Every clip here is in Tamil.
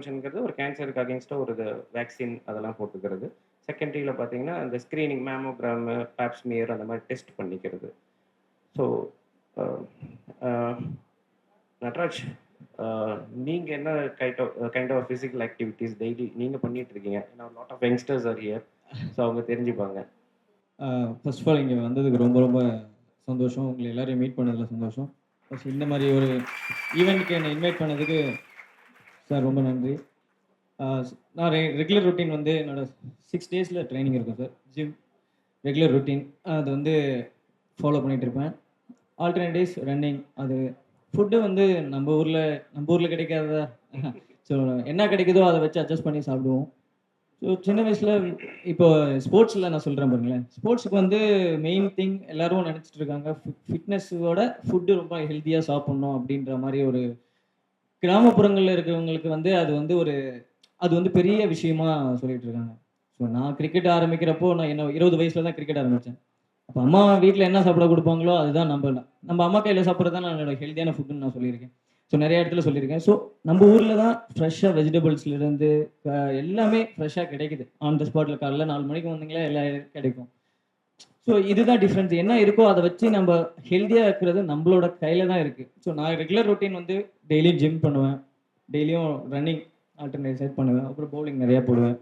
ப்ரிவென்ஷனுங்கிறது ஒரு கேன்சருக்கு அகேன்ஸ்டாக ஒரு வேக்சின் அதெல்லாம் போட்டுக்கிறது. செகண்டரியில் பார்த்தீங்கன்னா அந்த ஸ்க்ரீனிங் மேமோகிராம் பேப்ஸ்மியர் அந்த மாதிரி டெஸ்ட் பண்ணிக்கிறது. ஸோ நட்ராஜ் நீங்கள் என்ன kind of kind of physical activities daily நீங்கள் பண்ணிட்டு இருக்கீங்க ஏன்னா lot of youngsters are here so அவங்க தெரிஞ்சுப்பாங்க. ஃபர்ஸ்ட் ஆஃப் ஆல் இங்கே வந்ததுக்கு ரொம்ப ரொம்ப சந்தோஷம். உங்களை எல்லாரையும் மீட் பண்ணதில் சந்தோஷம். ஃபர்ஸ்ட் இந்த மாதிரி ஒரு ஈவெண்ட்க்கு என்னை இன்வைட் பண்ணதுக்கு சார் ரொம்ப நன்றி. நான் ரெ ரெகுலர் ரொட்டீன் வந்து என்னோட சிக்ஸ் டேஸில் ட்ரைனிங் இருக்கும் சார். ஜிம் ரெகுலர் ரொட்டீன் அது வந்து ஃபாலோ பண்ணிகிட்டு இருப்பேன். ஆல்டர்னேட் டேஸ் ரன்னிங் அது ஃபுட்டு வந்து நம்ம ஊரில் நம்ம ஊரில் கிடைக்காததா? ஸோ என்ன கிடைக்குதோ அதை வச்சு அட்ஜஸ்ட் பண்ணி சாப்பிடுவோம். ஸோ சின்ன வயசில் இப்போ ஸ்போர்ட்ஸில் நான் சொல்கிறேன் பாருங்களேன். ஸ்போர்ட்ஸுக்கு வந்து மெயின் திங் எல்லாரும் நினச்சிட்டு இருக்காங்க. ஃபிட்னஸோட ஃபுட்டு ரொம்ப ஹெல்த்தியாக சாப்பிட்ணும் அப்படின்ற மாதிரி ஒரு கிராமப்புறங்களில் இருக்கிறவங்களுக்கு வந்து அது வந்து ஒரு அது வந்து பெரிய விஷயமா சொல்லிட்டு இருக்காங்க. ஸோ நான் கிரிக்கெட் ஆரம்பிக்கிறப்போ நான் என்ன இருபது வயசுல தான் கிரிக்கெட் ஆரம்பித்தேன் அப்போ அம்மா வீட்டில் என்ன சாப்பிட கொடுப்பாங்களோ அதுதான் நம்ம நம்ம அம்மா கையில் சாப்பிட்றது தான் என்னோட ஹெல்த்தியான ஃபுட்டுன்னு நான் சொல்லியிருக்கேன். ஸோ நிறைய இடத்துல சொல்லியிருக்கேன். ஸோ நம்ம ஊரில் தான் ஃப்ரெஷ்ஷாக வெஜிடபிள்ஸ்லேருந்து எல்லாமே ஃப்ரெஷ்ஷாக கிடைக்குது. ஆன் த ஸ்பாட்டில் காலைல நாலு மணிக்கு வந்தீங்களா எல்லாம் கிடைக்கும். ஸோ இதுதான் டிஃப்ரென்ஸ் என்ன இருக்கோ அதை வச்சு நம்ம ஹெல்த்தியாக இருக்கிறது நம்மளோட கையில் தான் இருக்குது ஸோ நான் ரெகுலர் ரொட்டீன் வந்து டெய்லியும் ஜிம் பண்ணுவேன். டெய்லியும் ரன்னிங் ஆல்டர்னேட் பண்ணுவேன். அப்புறம் பவுலிங் நிறையா போடுவேன்.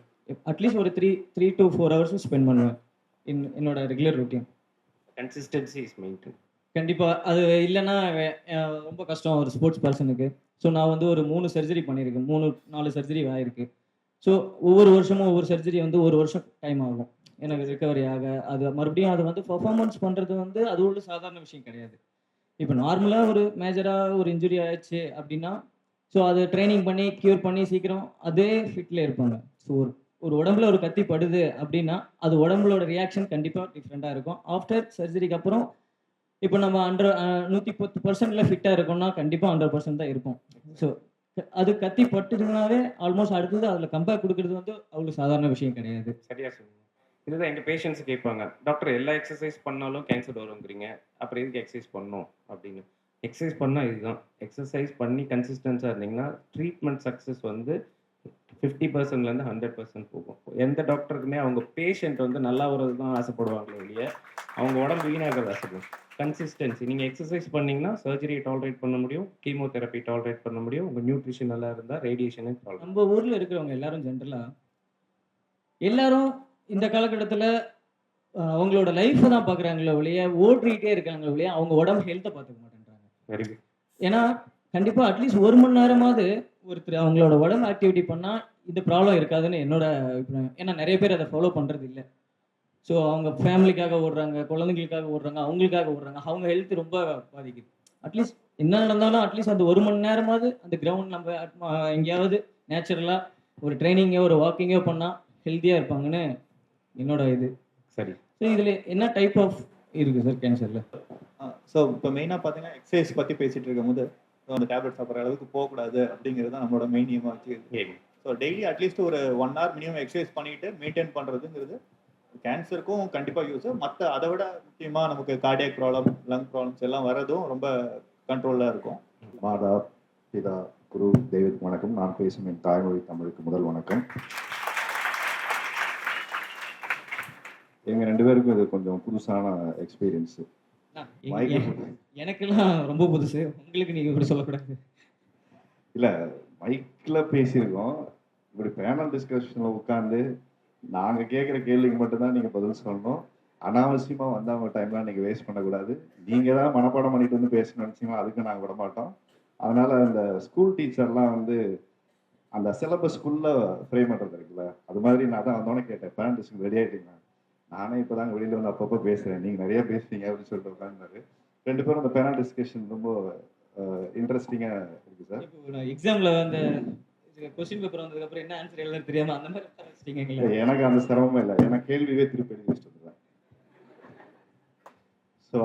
அட்லீஸ்ட் ஒரு த்ரீ த்ரீ டு ஃபோர் ஹவர்ஸும் ஸ்பெண்ட் பண்ணுவேன். இன் என்னோட regular routine consistency is maintain கண்டிப்பாக அது இல்லைன்னா ரொம்ப கஷ்டம் ஒரு ஸ்போர்ட்ஸ் பர்சனுக்கு ஸோ நான் வந்து ஒரு மூணு சர்ஜரி பண்ணியிருக்கேன். மூணு நாலு சர்ஜரி ஆயிருக்கு. ஸோ ஒவ்வொரு வருஷமும் ஒவ்வொரு சர்ஜரி வந்து ஒரு வருஷம் டைம் ஆகும். எனக்கு ரிகவரி ஆக அது மறுபடியும் அது வந்து பர்ஃபார்மன்ஸ் பண்ணுறது வந்து அது ஒரு சாதாரண விஷயம் கிடையாது. இப்போ நார்மலாக ஒரு மேஜராக ஒரு இன்ஜுரி ஆயிடுச்சு அப்படின்னா ஸோ அதை ட்ரைனிங் பண்ணி க்யூர் பண்ணி சீக்கிரம் அதே ஃபிட்டில் இருப்பாங்க. ஸோ ஒரு ஒரு உடம்புல ஒரு கத்தி படுது அப்படின்னா அது உடம்புலோட ரியாக்ஷன் கண்டிப்பாக டிஃப்ரெண்ட்டாக இருக்கும். ஆஃப்டர் சர்ஜரிக்கு அப்புறம் இப்போ நம்ம ஹண்ட்ரட் நூற்றி பத்து பர்சன்ட்ல ஃபிட்டாக இருக்கோம்னா கண்டிப்பாக ஹண்ட்ரட் பர்சன்ட் தான் இருக்கும். ஸோ அது கத்தி பட்டுதுனாவே ஆல்மோஸ்ட் அடுத்தது அதில் கம்பேர் கொடுக்கறது வந்து அவ்வளோ சாதாரண விஷயம் கிடையாது. சரியா சொல்லுங்க இதுதான் எங்கள் பேஷண்ட்ஸ் கேட்பாங்க டாக்டர் எல்லா எக்ஸசைஸ் பண்ணாலும் கேன்சர் வருங்கிறீங்க அப்புறம் எதுக்கு எக்ஸசைஸ் பண்ணணும்? அப்படின்னு. எக்ஸசைஸ் பண்ணால் இதுதான். எக்ஸசைஸ் பண்ணி கன்சிஸ்டன்ஸாக இருந்தீங்கன்னா ட்ரீட்மெண்ட் சக்ஸஸ் வந்து ஃபிஃப்டி பர்சன்ட்லேருந்து ஹண்ட்ரட் பர்சன்ட் போகும். எந்த டாக்டருக்குமே அவங்க பேஷண்ட் வந்து நல்லா வர்றது தான் ஆசைப்படுவாங்களே இல்லையா அவங்க உடம்பு வீணாகிறது ஆசைப்படும் கன்சிஸ்டன்சி நீங்கள் எக்ஸசைஸ் பண்ணீங்கன்னா சர்ஜரியை டாலரேட் பண்ண முடியும் கீமோதெரப்பி டாலரேட் பண்ண முடியும் உங்கள் நியூட்ரிஷன் நல்லா இருந்தால் ரேடியேஷனே டாலரேட் நம்ம ஊரில் இருக்கிறவங்க எல்லாரும் ஜென்ரலாக எல்லாரும் இந்த காலகட்டத்தில் அவங்களோட லைஃப்பை தான் பார்க்குறாங்களே ஒழிய ஓட்டிகிட்டே இருக்காங்களே ஒழிய அவங்க உடம்பு ஹெல்த்தை பார்த்துக்க மாட்டேன்றாங்க. ஏன்னா கண்டிப்பா அட்லீஸ்ட் ஒரு மணி நேரமாவது ஒருத்தர் அவங்களோட உடம்பு ஆக்டிவிட்டி பண்ணா இந்த ப்ராப்ளம் இருக்காதுன்னு என்னோட அபிப்பிராயம். ஏன்னா நிறைய பேர் அதை ஃபாலோ பண்றது இல்லை. ஸோ அவங்க ஃபேமிலிக்காக ஓடுறாங்க குழந்தைங்களுக்காக ஓடுறாங்க அவங்களுக்காக ஓடுறாங்க. அவங்க ஹெல்த் ரொம்ப பாதிக்குது. அட்லீஸ்ட் என்ன நடந்தாலும் அட்லீஸ்ட் அந்த ஒரு மணி நேரமாவது அந்த கிரவுண்ட் நம்ம எங்கேயாவது நேச்சுரலாக ஒரு ட்ரைனிங்கோ ஒரு வாக்கிங்கோ பண்ணால் ஹெல்த்தியாக இருப்பாங்கன்னு என்னோட இது. சரி. ஸோ இதில் என்ன டைப் ஆஃப் இருக்குது சார் கேன்சரில் ஸோ இப்போ மெயினாக பார்த்தீங்கன்னா எக்ஸசைஸ் பற்றி பேசிட்டு இருக்கும்போது so அந்த டேப்லெட் சாப்பிட்ற அளவுக்கு போகக்கூடாது அப்படிங்கிறது தான் நம்மளோட மெயின் எய்மாக வச்சு ஸோ டெய்லி அட்லீஸ்ட் ஒரு ஒன் ஹவர் மினிமம் எக்ஸசைஸ் பண்ணிட்டு மெயின்டைன் பண்ணுறதுங்கிறது கேன்சருக்கும் கண்டிப்பாக யூஸ் மற்ற அதை விட முக்கியமாக நமக்கு கார்டியாக் ப்ராப்ளம் லங் ப்ராப்ளம்ஸ் எல்லாம் வரதும் ரொம்ப கண்ட்ரோலாக இருக்கும். மாதா பிதா குரு தெய்வத்துக்கு வணக்கம். நான் பேசும் என் தாய்மொழி தமிழுக்கு முதல் வணக்கம். எங்க ரெண்டு பேருக்கும் இது கொஞ்சம் புதுசான எக்ஸ்பீரியன்ஸ் எனக்கெல்லாம் ரொம்ப புதுசு. உங்களுக்கு நீங்கள் இப்படி சொல்லக்கூடாது. இல்ல மைக்ல பேசியிருக்கோம். இப்படி பேனல் டிஸ்கஷன்ல உட்காந்து நாங்க கேட்குற கேள்விக்கு மட்டும்தான் நீங்க பதில் சொல்லணும். அனாவசியமா வந்து அவங்க டைம்லாம் நீங்க வேஸ்ட் பண்ணக்கூடாது. நீங்க தான் மனப்பாடம் பண்ணிட்டு வந்து பேசணும்னு நினைச்சீங்கன்னா அதுக்கு நாங்க விட மாட்டோம். அதனால அந்த ஸ்கூல் டீச்சர்லாம் வந்து அந்த சிலபஸ்க்குள்ள ஃப்ரேம் பண்ணுறது இருக்குல்ல அது மாதிரி நான் தான் வந்தோடனே கேட்டேன். பேரண்ட் டிஸ்கஷன் ரெடி ஆயிட்டீங்களா? நானே இப்போதாங்க வெளியில வந்து அப்பப்போ பேசுறேன். நீங்க நிறைய பேசுறீங்க அப்படின்னு சொல்லிட்டு உட்காந்துருந்தாரு ரெண்டு பேரும் அந்த பேரண்ட் டிஸ்கஷன் ரொம்ப இன்ட்ரெஸ்டிங்கா இருக்கு சார். எக்ஸாமில் அந்த கொஸ்டின் பேப்பர் வந்ததுக்கப்புறம் என்ன ஆன்சர் எழுத தெரியாம அந்த மாதிரி எனக்கு அந்த சிரமமே இல்லை. ஏன்னா கேள்வியே திருப்பி எழுதி வச்சுட்டு ஸோ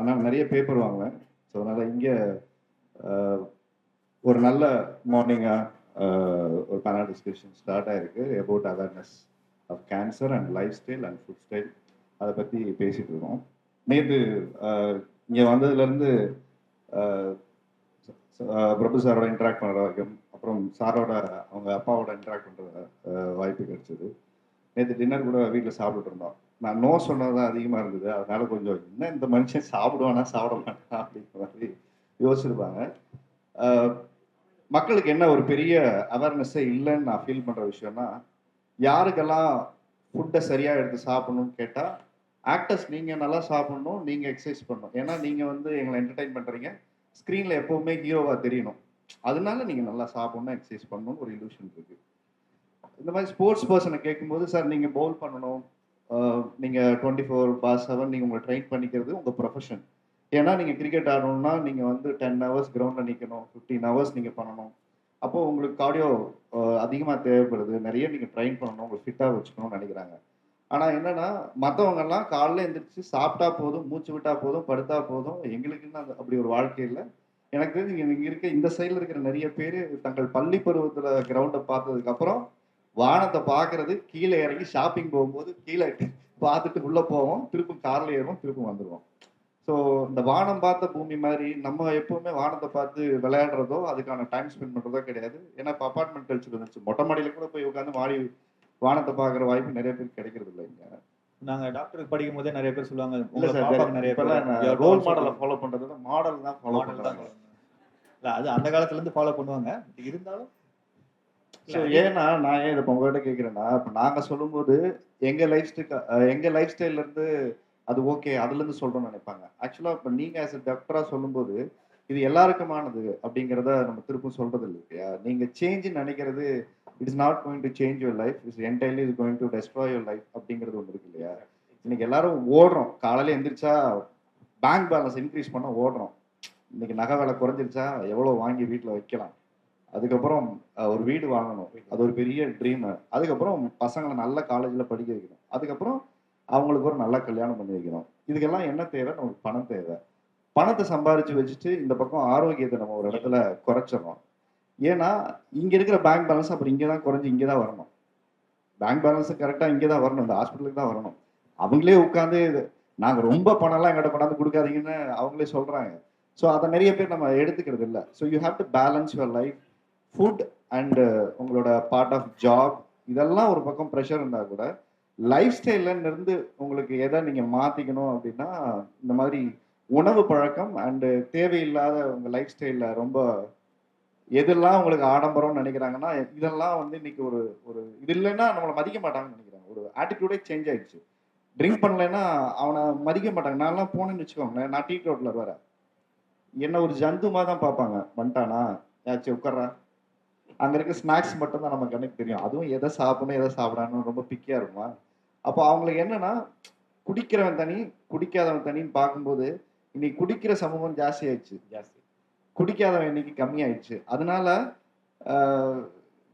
ஆனால் நிறைய பேப்பர் வாங்குவேன். ஸோ அதனால் இங்கே ஒரு நல்ல மார்னிங்காக ஒரு பேனல் டிஸ்கஷன் ஸ்டார்ட் ஆயிருக்கு. About awareness of cancer and lifestyle and food style அதை பற்றி பேசிகிட்டு இருக்கோம். நேற்று இங்கே வந்ததுலேருந்து பிரபு சாரோட இன்ட்ராக்ட் பண்ணுற வரைக்கும் அப்புறம் சாரோட அவங்க அப்பாவோட இன்ட்ராக்ட் பண்ணுற வாய்ப்பு கிடைச்சிது. நேற்று டின்னர் கூட வீட்டில் சாப்பிட்டுட்டு இருந்தோம். நான் நோ சொன்னது தான் அதிகமாக இருந்தது. அதனால கொஞ்சம் என்ன இந்த மனுஷன் சாப்பிடுவானா சாப்பிட மாட்டானா? அப்படிங்கிற மாதிரி யோசிச்சிருப்பாங்க. மக்களுக்கு என்ன ஒரு பெரிய அவேர்னஸ்ஸே இல்லைன்னு நான் ஃபீல் பண்ணுற விஷயம்னா யாருக்கெல்லாம் ஃபுட்டை சரியாக எடுத்து சாப்பிடணும்னு கேட்டால் ஆக்டர்ஸ் நீங்கள் நல்லா சாப்பிடணும் நீங்கள் எக்ஸசைஸ் பண்ணணும். ஏன்னா நீங்கள் வந்து எங்களை என்டர்டைன் பண்ணுறீங்க ஸ்க்ரீனில் எப்போவுமே ஹீரோவாக தெரியணும். அதனால நீங்கள் நல்லா சாப்பிடணும் எக்ஸசைஸ் பண்ணணும்னு ஒரு இலூஷன் இருக்குது இந்த மாதிரி ஸ்போர்ட்ஸ் பர்சனை கேட்கும்போது சார் நீங்கள் பவுல் பண்ணணும். நீங்கள் டுவெண்ட்டி ஃபோர் பார் செவன் நீங்கள் உங்களை ட்ரெயின் பண்ணிக்கிறது உங்கள் ப்ரொஃபஷன் ஏன்னா நீங்கள் கிரிக்கெட் ஆடணும்னா நீங்கள் வந்து டென் ஹவர்ஸ் கிரவுண்டில் நிற்கணும் ஃபிஃப்டீன் ஹவர்ஸ் நீங்கள் பண்ணணும். அப்போ உங்களுக்கு கார்டியோ அதிகமாக தேவைப்படுது. நிறைய நீங்கள் ட்ரெயின் பண்ணணும். உங்களை ஃபிட்டாக வச்சுக்கணும்னு நினைக்கிறாங்க. ஆனால் என்னன்னா மற்றவங்கெல்லாம் காலைல எழுந்திரிச்சு சாப்பிட்டா போதும் மூச்சு விட்டா போதும் படுத்தா போதும். எங்களுக்குன்னு அந்த அப்படி ஒரு வாழ்க்கை இல்லை. எனக்கு தெரிஞ்சு இங்கே இங்க இருக்க இந்த சைடில் இருக்கிற நிறைய பேர் தங்கள் பள்ளி பருவத்தில் கிரவுண்டை பார்த்ததுக்கப்புறம் வானத்தை பார்க்கறது கீழே இறங்கி ஷாப்பிங் போகும்போது கீழே பார்த்துட்டு உள்ளே போவோம். திருப்பும் காரில் ஏறுவோம் திருப்பும் வந்துடுவோம் ஸோ இந்த வானம் பார்த்த பூமி மாதிரி நம்ம எப்பவுமே வானத்தை பார்த்து விளையாடுறதோ அதுக்கான டைம் ஸ்பெண்ட் பண்ணுறதோ கிடையாது. ஏன்னா இப்போ அப்பார்ட்மெண்ட் கல்ச்சர் இருந்துச்சு மொட்டை மாடியில கூட போய் உட்காந்து மாடி வானத்தை பார்க்குற வாய்ப்பு நிறைய பேருக்கு கிடைக்கிறது இல்லை இங்க. நாங்க டாக்டருக்கு படிக்கும் போதே நிறைய பேர் சொல்லுவாங்க நிறைய பேர் ரோல் மாடலை ஃபாலோ பண்றதை மாடல் தான் ஃபாலோ பண்றாங்க. இல்ல அது அந்த காலத்துல இருந்து ஃபாலோ பண்ணுவாங்க. இருந்தாலும் ஸோ ஏன்னா நான் ஏன் இப்போ உங்ககிட்ட கேட்குறேன்னா இப்போ நாங்கள் சொல்லும்போது எங்கள் லைஃப் ஸ்டைல் எங்கள் லைஃப் ஸ்டைல்ல இருந்து அது ஓகே அதுலேருந்து சொல்கிறோம்னு நினைப்பாங்க. ஆக்சுவலாக இப்போ நீங்கள் ஆஸ் அ டாக்டராக சொல்லும்போது இது எல்லாருக்குமானது அப்படிங்கிறத நம்ம திருப்பும் சொல்கிறது இல்லை இல்லையா? நீங்கள் சேஞ்சுன்னு நினைக்கிறது it's not going to change your life it's entirely is going to destroy your life அப்படிங்கிறது ஒன்று இருக்கு இல்லையா? இன்னைக்கு எல்லாரும் ஓடுறோம். காலையில் எந்திரிச்சா பேங்க் பேலன்ஸ் இன்க்ரீஸ் பண்ண ஓடுறோம். இன்னைக்கு நகை விலை குறைஞ்சிருச்சா எவ்வளோ வாங்கி வீட்டில் வைக்கலாம். அதுக்கப்புறம் ஒரு வீடு வாங்கணும். அது ஒரு பெரிய ட்ரீமு அதுக்கப்புறம் பசங்களை நல்ல காலேஜில் படிக்க வைக்கணும். அதுக்கப்புறம் அவங்களுக்கு ஒரு நல்ல கல்யாணம் பண்ணி வைக்கணும் இதுக்கெல்லாம் என்ன தேவை? நமக்கு பணம் தேவை. பணத்தை சம்பாரிச்சு வச்சுட்டு இந்த பக்கம் ஆரோக்கியத்தை நம்ம ஒரு இடத்துல குறைச்சிடறோம் ஏன்னா இங்கே இருக்கிற பேங்க் பேலன்ஸ் அப்புறம் இங்கே தான் குறைஞ்சி இங்கே தான் வரணும். பேங்க் பேலன்ஸ் கரெக்டாக இங்கே தான் வரணும். இந்த ஹாஸ்பிட்டலுக்கு தான் வரணும். அவங்களே உட்காந்து நாங்கள் ரொம்ப பணம்லாம் எங்கிட்ட கொண்டாந்து கொடுக்காதீங்கன்னு அவங்களே சொல்கிறாங்க ஸோ அதை நிறைய பேர் நம்ம எடுத்துக்கிறது இல்லை. So you have to balance your life food and உங்களோட பார்ட் ஆஃப் ஜாப் இதெல்லாம் ஒரு பக்கம் ப்ரெஷர் இருந்தால் கூட லைஃப் ஸ்டைல்ல இருந்து உங்களுக்கு எதை நீங்கள் மாற்றிக்கணும் அப்படின்னா இந்த மாதிரி உணவு பழக்கம் அண்டு தேவையில்லாத உங்க லைஃப் ஸ்டைலில் ரொம்ப எதெல்லாம் உங்களுக்கு ஆடம்பரம்னு நினைக்கிறாங்கன்னா இதெல்லாம் வந்து இன்னைக்கு ஒரு ஒரு இது இல்லைன்னா நம்மளை மதிக்க மாட்டாங்கன்னு நினைக்கிறாங்க ஒரு ஆட்டிடியூடே சேஞ்ச் ஆயிடுச்சு. ட்ரிங்க் பண்ணலைன்னா அவனை மதிக்க மாட்டாங்க. நான்லாம் போனேன்னு வச்சுக்கோங்களேன் நான் டீ ரோட்ல வேற என்ன ஒரு ஜந்துமா தான் பார்ப்பாங்க. வந்துட்டானா? ஏச்சு உட்கார்றா. அங்கே இருக்க ஸ்நாக்ஸ் மட்டும் தான் நம்ம கண்ணுக்கு தெரியும். அதுவும் எதை சாப்பிடணும் எதை சாப்பிடணும் ரொம்ப பிக்கியா இருக்குமா? அப்போ அவங்களுக்கு என்னன்னா குடிக்கிறவன் தனி குடிக்காதவன் தனின்னு பார்க்கும்போது இன்னைக்கு குடிக்கிற சமூகம் ஜாஸ்தி ஆயிடுச்சு ஜாஸ்தி. குடிக்காதவன் இன்னைக்கு கம்மியாயிடுச்சு. அதனால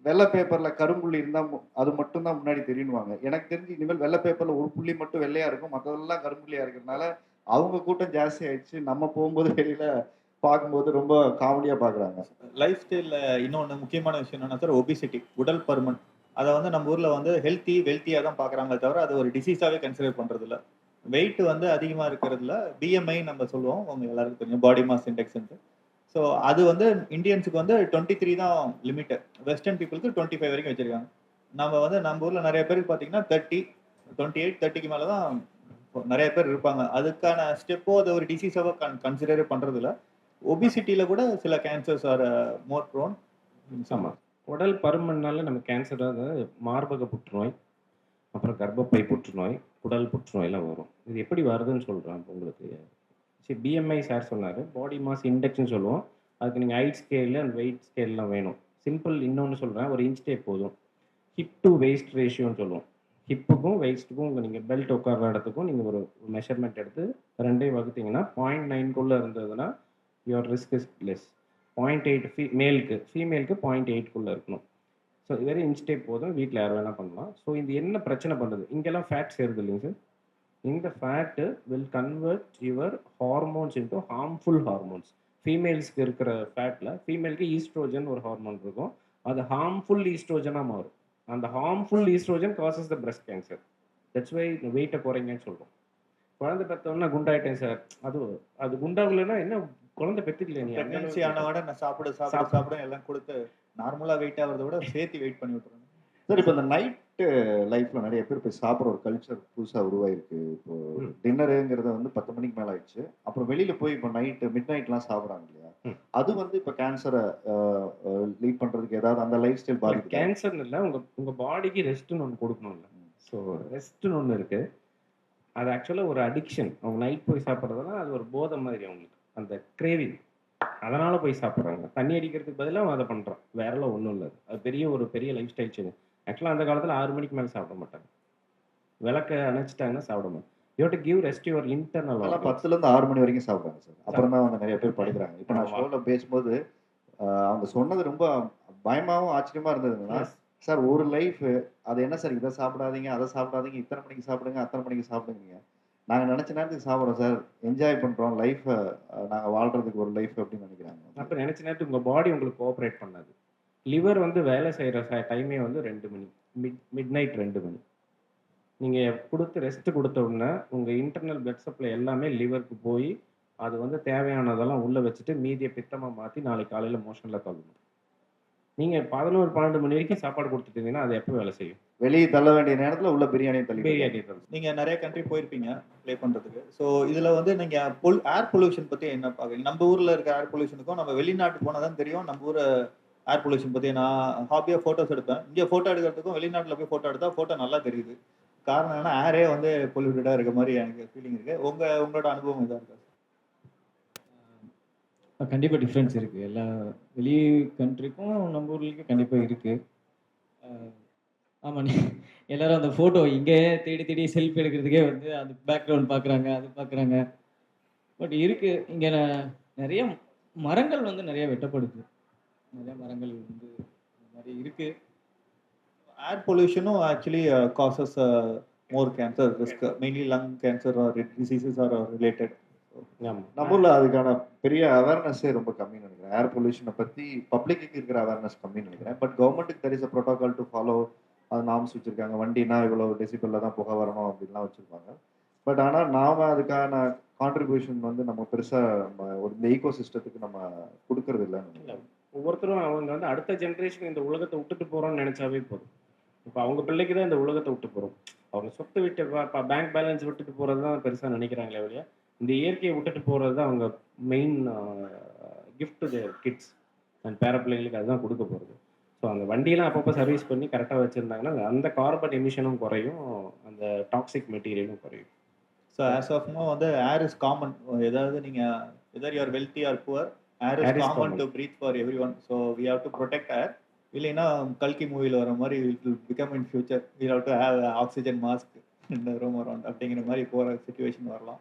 வெள்ளை பேப்பர்ல கரும்புள்ளி இருந்தா மு- அது மட்டும் தான் முன்னாடி தெரியணுவாங்க எனக்கு தெரிஞ்சு இனிமேல் வெள்ளை பேப்பர்ல ஒரு புள்ளி மட்டும் வெள்ளையா இருக்கும். மற்றதெல்லாம் கரும்புள்ளியா இருக்கிறதுனால அவங்க கூட்டம் ஜாஸ்தி ஆயிடுச்சு நம்ம போகும்போது வெளியில பார்க்கும்போது ரொம்ப காமெடியா பாக்குறாங்க லைஃப் ஸ்டைல்ல இன்னொன்று முக்கியமான விஷயம் என்னன்னா சார் ஒபிசிட்டி உடல் பருமன். அதை வந்து நம்ம ஊர்ல வந்து ஹெல்த்தி வெல்த்தியாக தான் பார்க்குறாங்க தவிர அது ஒரு டிசீஸாகவே கன்சிடர் பண்ணுறதில்ல வெயிட் வந்து அதிகமாக இருக்கிறதுல பிஎம்ஐ நம்ம சொல்லுவோம். உங்க எல்லாருக்கும் தெரியும். பாடி மாஸ் இண்டெக்ஸ் ஸோ அது வந்து இந்தியன்ஸுக்கு வந்து டுவெண்ட்டி த்ரீ தான் லிமிட்டு வெஸ்டர்ன் பீப்புளுக்கு டுவெண்ட்டி ஃபைவ் வரைக்கும் வச்சிருக்காங்க. நம்ம வந்து நம்ம ஊரில் நிறைய பேருக்கு பார்த்தீங்கன்னா தேர்ட்டி டுவெண்ட்டி எயிட் தேர்ட்டிக்கு மேலே தான் நிறைய பேர் இருப்பாங்க. அதுக்கான ஸ்டெப்போ அதை ஒரு டிசீஸாக கன் கன்சிடரே பண்ணுறதில்ல ஒபிசிட்டியில் கூட சில கேன்சர்ஸ் ஆர் மோர் ப்ரோன் ஆமாம் உடல் பருமன்னால நம்ம கேன்சர் அதாவது மார்பக புற்றுநோய் அப்புறம் கர்ப்பப்பை புற்றுநோய் குடல் புற்றுநோயெல்லாம் வரும். இது எப்படி வருதுன்னு சொல்கிறேன் இப்போ உங்களுக்கு. சரி பிஎம்ஐ சார் சொன்னார். பாடி மாஸ் இண்டெக்ஸ்னு சொல்லுவோம். அதுக்கு நீங்கள் ஹைட் ஸ்கேலில் அண்ட் வெயிட் ஸ்கேல்லாம் வேணும். சிம்பிள் இன்னொன்று சொல்கிறேன் ஒரு இன்ச் போதும். ஹிப் டு வெயிஸ்ட் ரேஷியோன்னு சொல்லுவோம். ஹிப்புக்கும் வெயிஸ்ட்டுக்கும் நீங்கள் பெல்ட் உட்கார்ற இடத்துக்கும் நீங்கள் ஒரு மெஷர்மெண்ட் எடுத்து ரெண்டையும் வகுத்தீங்கன்னா பாயிண்ட் நைன்குள்ளே இருந்ததுன்னா your risk is less point eight ஃபீ மேலுக்கு ஃபீமேலுக்கு பாயிண்ட் எயிட்குள்ளே இருக்கணும். ஸோ இது வெறும் இன்ச் போதும் வீட்டில் யார் வேணால் பண்ணலாம். ஸோ இது என்ன பிரச்சனை பண்ணுறது இங்கெல்லாம் ஃபேட் சேருது இல்லைங்க சார் இந்த fat will convert your hormones into harmful hormones ஃபீமேல்ஸ்க்கு இருக்கிற ஃபேட்டில் ஃபீமேலுக்கு ஈஸ்ட்ரோஜன் ஒரு ஹார்மோன் இருக்கும். அது ஹார்ம்ஃபுல் ஈஸ்ட்ரோஜனாக மாறும். அந்த harmful oestrogen causes the breast cancer that's why வெயிட்டை குறைங்கன்னு சொல்கிறோம் குழந்தை பெற்றோன்னா குண்டாயிட்டேன் சார் அது அது குண்டாகலைன்னா என்ன குழந்தை பெத்துக்கல நீ பிரெக்னன்சி ஆனவோட நான் சாப்பிட சாப்பிட சாப்பிடு. எல்லாம் கொடுத்து நார்மலா வெயிட் ஆகிறத விட சேர்த்து வெயிட் பண்ணி விட்டுறேன் சார் இப்போ இந்த நைட்டு லைஃப்ல நிறைய பேர் போய் சாப்பிட்ற ஒரு கல்ச்சர் புதுசா உருவாயிருக்கு. இப்போ. டின்னருங்கிறத வந்து பத்து மணிக்கு மேல ஆயிடுச்சு. அப்புறம் வெளியில போய் இப்போ நைட்டு மிட் நைட்லாம் சாப்பிட்றாங்க இல்லையா. அது வந்து இப்போ கேன்சரை லீட் பண்றதுக்கு ஏதாவது அந்த லைஃப் ஸ்டைல் பாதிக்குது? கேன்சர்னு இல்லை உங்க உங்க பாடிக்கு ரெஸ்ட்னு ஒன்று கொடுக்கணும்ல. ஸோ ரெஸ்ட்னு ஒன்று இருக்கு. அது ஆக்சுவலாக ஒரு அடிக்ஷன் அவங்க நைட் போய் சாப்பிட்றதெல்லாம் அது ஒரு போதை மாதிரி அவங்களுக்கு. அந்த கிரேவிங் அதனால போய் சாப்பிட்றாங்க. தண்ணி அடிக்கிறதுக்கு பதிலாக அவன் அதை பண்ணுறான் வேறெல்லாம் ஒன்றும் இல்லை. அது பெரிய ஒரு பெரிய லைஃப் ஸ்டைல் சேஞ்ச் ஆக்சுவலாக அந்த காலத்தில் ஆறு மணிக்கு மேலே சாப்பிட மாட்டாங்க. விளக்க அணைச்சிட்டாங்கன்னா சாப்பிட மாட்டாங்க. You to give rest your internal அதெல்லாம் பத்துல இருந்து ஆறு மணி வரைக்கும் சாப்பிடுறாங்க சார். அப்புறம் தான் வந்து நிறைய பேர் படிக்கிறாங்க. இப்போ நான். ஷோல பேசும்போது அவங்க சொன்னது ரொம்ப பயமாவும் ஆச்சரியமா இருந்ததுன்னா சார் ஒரு லைஃப் அது என்ன சார்? இதை சாப்பிடாதீங்க அதை சாப்பிடாதீங்க இத்தனை மணிக்கு சாப்பிடுங்க அத்தனை மணிக்கு சாப்பிடுங்க. நாங்கள் நினச்ச நேரத்துக்கு சாப்பிட்றோம் சார் என்ஜாய் பண்ணுறோம் லைஃப்பை நாங்கள் வாழ்கிறதுக்கு ஒரு லைஃப் அப்படின்னு நினைக்கிறாங்க. அப்போ நினச்ச நேரத்துக்கு உங்கள் பாடி உங்களுக்கு கோஆப்ரேட் பண்ணாது. லிவர் வந்து வேலை செய்கிற டைமே வந்து ரெண்டு மணி மிட் மிட் நைட் ரெண்டு மணி. நீங்கள் கொடுத்து ரெஸ்ட் கொடுத்த உடனே உங்கள் இன்டர்னல் பிளட் சப்ளை எல்லாமே லிவருக்கு போய் அது வந்து தேவையானதெல்லாம் உள்ளே வச்சுட்டு மீதியை பித்தமாக மாற்றி நாளைக்கு காலையில் மோஷனில் தள்ளணும். நீங்கள் பதினோரு பன்னெண்டு மணி வரைக்கும் சாப்பாடு கொடுத்துட்டீங்கன்னா அது எப்போ வேலை செய்யும்? வெளியே தள்ள வேண்டிய நேரத்துல உள்ள பிரியாணியை தள்ளி பிரியாணி. நீங்க நிறைய கண்ட்ரி போயிருப்பீங்க ப்ளே பண்றதுக்கு. ஸோ இதுல வந்து நீங்க பொல் ஏர் பொல்யூஷன் பத்தி என்ன பாக்குறீங்க நம்ம ஊர்ல இருக்க ஏர் பொல்யூஷனுக்கும் நம்ம வெளிநாட்டு போனா தான் தெரியும் நம்ம ஊர் ஏர் பொல்யூஷன் பத்தி. நான் ஹாபியா போட்டோஸ் எடுப்பேன். இங்க போட்டோ எடுக்கிறதுக்கும் வெளிநாட்டுல போய் போட்டோ எடுத்தா போட்டோ நல்லா தெரியுது. காரணம் என்னன்னா ஏரே வந்து பொல்யூட்டடா இருக்க மாதிரி எனக்கு ஃபீலிங் இருக்கு. உங்க உங்களோட அனுபவம் இதா இருக்கா? கண்டிப்பாக டிஃப்ரென்ஸ் இருக்குது எல்லா வெளி கண்ட்ரிக்கும் நம்ம ஊர்லேயும் கண்டிப்பாக இருக்குது ஆமாம் நீ எல்லாரும் அந்த ஃபோட்டோ இங்கே தேடி தேடி செல்ஃபி எடுக்கிறதுக்கே வந்து அந்த பேக்ரவுண்ட் பார்க்குறாங்க அது பார்க்குறாங்க பட் இருக்குது இங்கே நிறைய மரங்கள் வந்து நிறைய வெட்டப்படுது. நிறைய மரங்கள் வந்து நிறைய மாதிரி இருக்குது air பொல்யூஷனும் actually causes more cancer risk mainly lung cancer are diseases are related நம்ம ஊர்ல அதுக்கான பெரிய அவேர்னஸே ரொம்ப கம்மின்னு நினைக்கிறேன். ஏர் பொல்யூஷனை பத்தி பப்ளிக்கு இருக்கிற அவேர்னஸ் கம்மின்னு நினைக்கிறேன். பட் கவர்மெண்ட்டுக்கு there is protocol to follow அது நாம்ஸ் வச்சிருக்காங்க வண்டினா இவ்வளவு டெசிபிள்ல தான் புகை வரணும் அப்படின்லாம் வச்சிருப்பாங்க. பட் ஆனால் நாம அதுக்கான கான்ட்ரிபியூஷன் வந்து நம்ம பெருசா நம்ம ஒரு இந்த ஈகோ சிஸ்டத்துக்கு நம்ம கொடுக்கறது இல்லைன்னு நினைக்கிறேன். ஒவ்வொருத்தரும் அவங்க வந்து அடுத்த ஜென்ரேஷன் இந்த உலகத்தை விட்டுட்டு போறோம்னு நினைச்சாவே போதும். இப்போ அவங்க பிள்ளைக்கு தான் இந்த உலகத்தை விட்டு போறோம். அவங்க சொத்து விட்டு பேங்க் பேலன்ஸ் விட்டுட்டு போறது தான் பெருசா நினைக்கிறாங்களே வழியா இந்த இயற்கையை விட்டுட்டு போறது தான் அவங்க main gift their kids and பேர பிள்ளைங்களுக்கு அதுதான் கொடுக்க போறது. ஸோ அந்த வண்டியெல்லாம் அப்பப்போ சர்வீஸ் பண்ணி கரெக்டாக வச்சிருந்தாங்கன்னா அந்த கார்பன் எமிஷனும் குறையும் அந்த டாக்ஸிக் மெட்டீரியலும் குறையும். ஸோ ஆஸ் ஆஃப் நோ வந்து ஏர் இஸ் காமன் ஏதாவது நீங்க either you're wealthy or poor air is common. To breathe for everyone so we have to protect air இல்லைன்னா கல்கி மூவியில் வர மாதிரி become in future we have to have oxygen mask room around அப்படிங்கிற மாதிரி போகிற சுச்சுவேஷன் வரலாம்.